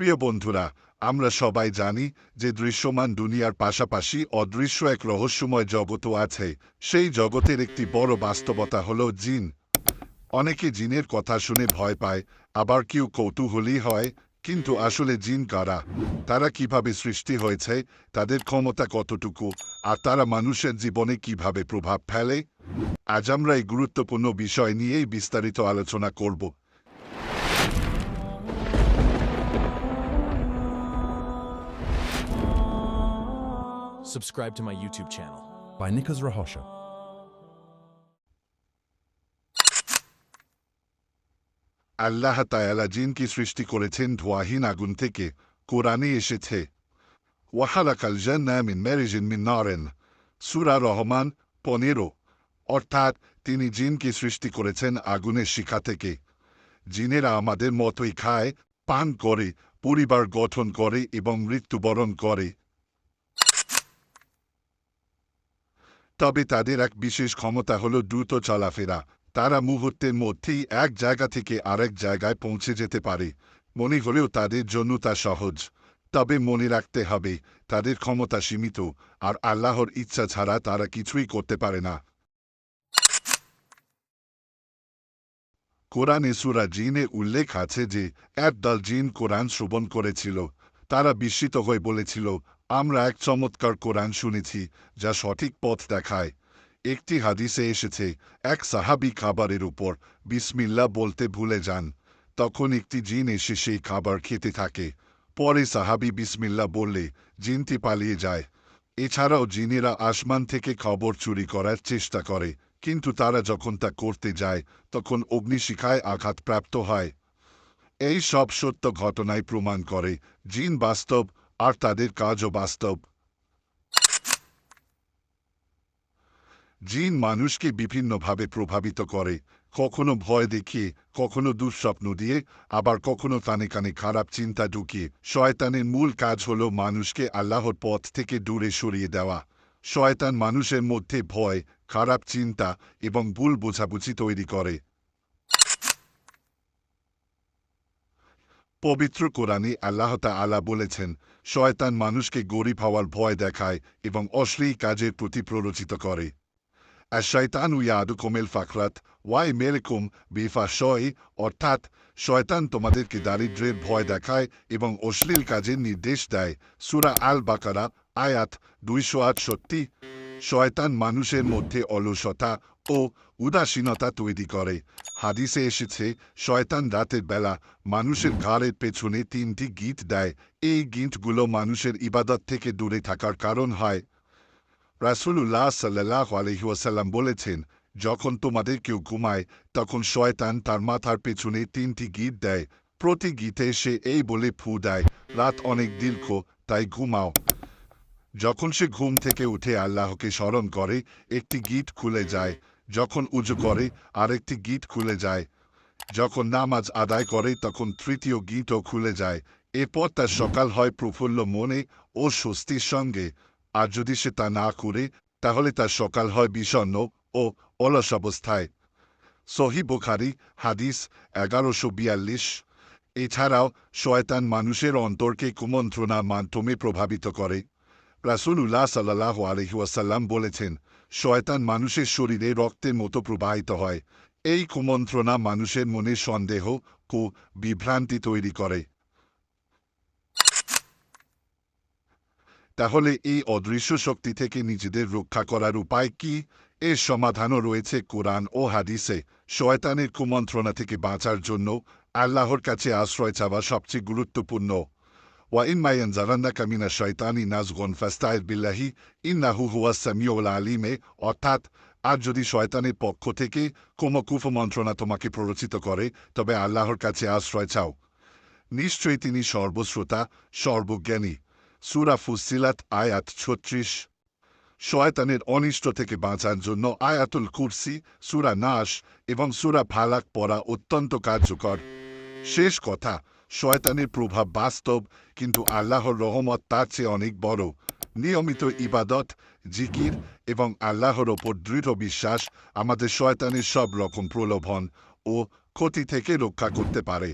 প্রিয় বন্ধুরা, আমরা সবাই জানি যে দৃশ্যমান দুনিয়ার পাশাপাশি অদৃশ্য এক রহস্যময় জগতও আছে। সেই জগতের একটি বড় বাস্তবতা হল জিন। অনেকে জিনের কথা শুনে ভয় পায়, আবার কেউ কৌতূহলী হয়, কিন্তু আসলে জিন কারা? তারা কীভাবে সৃষ্টি হয়েছে? তাদের ক্ষমতা কতটুকু? আর তারা মানুষের জীবনে কীভাবে প্রভাব ফেলে? আজ আমরা এই গুরুত্বপূর্ণ বিষয় নিয়েই বিস্তারিত আলোচনা করব। Subscribe to my YouTube channel. by Nicholas Rahosha. আল্লাহ তায়ালা জিনকে সৃষ্টি করেছেন ধোয়াহীন আগুন থেকে। কোরআনে এসেছে ওয়াহালাকাল জান্না মিন মেরিজিন মিন নারেন। সুরা রহমান পনেরো। অর্থাৎ তিনি জিনকে সৃষ্টি করেছেন আগুনের শিখা থেকে। জিনেরা আমাদের মতোই খায় পান করে পরিবার গঠন করে এবং মৃত্যুবরণ করে। তবে তাদের এক বিশেষ ক্ষমতা হল দ্রুত চলাফেরা। তারা মুহূর্তের মধ্যেই এক জায়গা থেকে আরেক জায়গায় পৌঁছে যেতে পারে। মনে হলেও তাদের জন্য তা সহজ। তবে মনে রাখতে হবে, তাদের ক্ষমতা সীমিত, আর আল্লাহর ইচ্ছা ছাড়া তারা কিছুই করতে পারে না। কোরআনে সুরা জিনে উল্লেখ আছে যে এক দল জিন কোরআন শ্রবণ করেছিল। তারা বিস্মিত হয়ে বলেছিল আমরা এক চমৎকার কোরআন শুনেছি, যা সঠিক পথ দেখায়। একটি হাদিসে এসেছে, এক সাহাবি খাবারের উপর বিসমিল্লা বলতে ভুলে যান। তখন একটি জিন এসে সেই খাবার খেতে থাকে। পরে সাহাবি বিসমিল্লা বললে, জিনটি পালিয়ে যায়। এছাড়াও জিনেরা আসমান থেকে খবর চুরি করার চেষ্টা করে, কিন্তু তারা যখন তা করতে যায়, তখন অগ্নিশিখায় আঘাতপ্রাপ্ত হয়। এই সব সত্য ঘটনায় প্রমাণ করে, জিন বাস্তব আর তাদের কাজও বাস্তব। জিন মানুষকে বিভিন্নভাবে প্রভাবিত করে। কখনো ভয় দেখিয়ে, কখনো দুঃস্বপ্ন দিয়ে, আবার কখনো কানে কানে খারাপ চিন্তা ঢুকিয়ে। শয়তানের মূল কাজ হল মানুষকে আল্লাহর পথ থেকে দূরে সরিয়ে দেওয়া। শয়তান মানুষের মধ্যে ভয়, খারাপ চিন্তা এবং ভুল বোঝাবুঝি তৈরি করে। পবিত্র কোরআনে আল্লাহ আলা বলেছেন, শয়তান মানুষকে গরিব হওয়ার ভয় দেখায় এবং অশ্লীল কাজের প্রতি প্ররোচিত করে। আশাইতান ইয়াদুকুমেল ফাকরাত ওয়াই মেলকুম বিফাশয়, অর্থাৎ শয়তান তোমাদেরকে দারিদ্র্যের ভয় দেখায় এবং অশ্লীল কাজের নির্দেশ দেয়। সুরা আল বাকারা আয়াত দুইশো আটষট্টি, শয়তান মানুষের মধ্যে অলসতা ও উদাসীনতা তৈরি করে। হাদিসে এসেছে, শয়তান রাতের বেলা মানুষের ঘাড়ের পেছনে তিনটি গীত দেয়। এই গীতগুলো মানুষের ইবাদত থেকে দূরে থাকার কারণ হয়। রাসুলুল্লাহ সাল্লাহ আলহিউসাল্লাম বলেছেন, যখন তোমাদের কেউ ঘুমায়, তখন শয়তান তার মাথার পেছনে তিনটি গীত দেয়। প্রতি গীতে সে এই বলে ফু দেয়, রাত অনেক দীর্ঘ, তাই ঘুমাও। যখন সে ঘুম থেকে উঠে আল্লাহকে স্মরণ করে, একটি গীত খুলে যায়। যখন উজু করে, আরেকটি গীত খুলে যায়। যখন নামাজ আদায় করে, তখন তৃতীয় গীতও খুলে যায়। এরপর তার সকাল হয় প্রফুল্ল মনে ও স্বস্তির সঙ্গে। আর যদি সে তা না করে, তাহলে তার সকাল হয় বিষণ্ন ও অলস অবস্থায়। সহি বুখারি, হাদিস এগারোশো বিয়াল্লিশ। এছাড়াও, শয়তান মানুষের অন্তরকে কুমন্ত্রণার মাধ্যমে প্রভাবিত করে। রাসুলুল্লাহ সাল্লাহ আলহিউসাল্লাম বলেছেন শয়তান মানুষের শরীরে রক্তের মতো প্রবাহিত হয়। এই কুমন্ত্রণা মানুষের মনে সন্দেহ, কু, বিভ্রান্তি তৈরি করে। তাহলে এই অদৃশ্য শক্তি থেকে নিজেদের রক্ষা করার উপায় কি? এর সমাধানও রয়েছে কোরআন ও হাদিসে। শয়তানের কুমন্ত্রণা থেকে বাঁচার জন্য আল্লাহর কাছে আশ্রয় চাওয়া সবচেয়ে গুরুত্বপূর্ণ। وإما ينزغنك من الشيطان نزغ فاستعذ بالله إنه هو السميع العليم অর্থাৎ আর যদি শয়তানের পক্ষ থেকে কোনো কুফ মন্ত্রণা তোমাকে প্ররোচিত করে তবে আল্লাহর কাছে আশ্রয় চাও নিশ্চয়ই তিনি সর্বশ্রোতা সর্বজ্ঞানী সুরা ফুসিলাত আয়াত ছত্রিশ শয়তানের অনিষ্ট থেকে বাঁচার জন্য আয়াতুল কুরসি সুরা নাশ এবং সুরা ফালাক পড়া অত্যন্ত কার্যকর শেষ কথা শয়তানের প্রভাব বাস্তব, কিন্তু আল্লাহর রহমত তার চেয়ে অনেক বড়। নিয়মিত ইবাদত, জিকির এবং আল্লাহর ওপর দৃঢ় বিশ্বাস আমাদের শয়তানের সব রকম প্রলোভন ও ক্ষতি থেকে রক্ষা করতে পারে।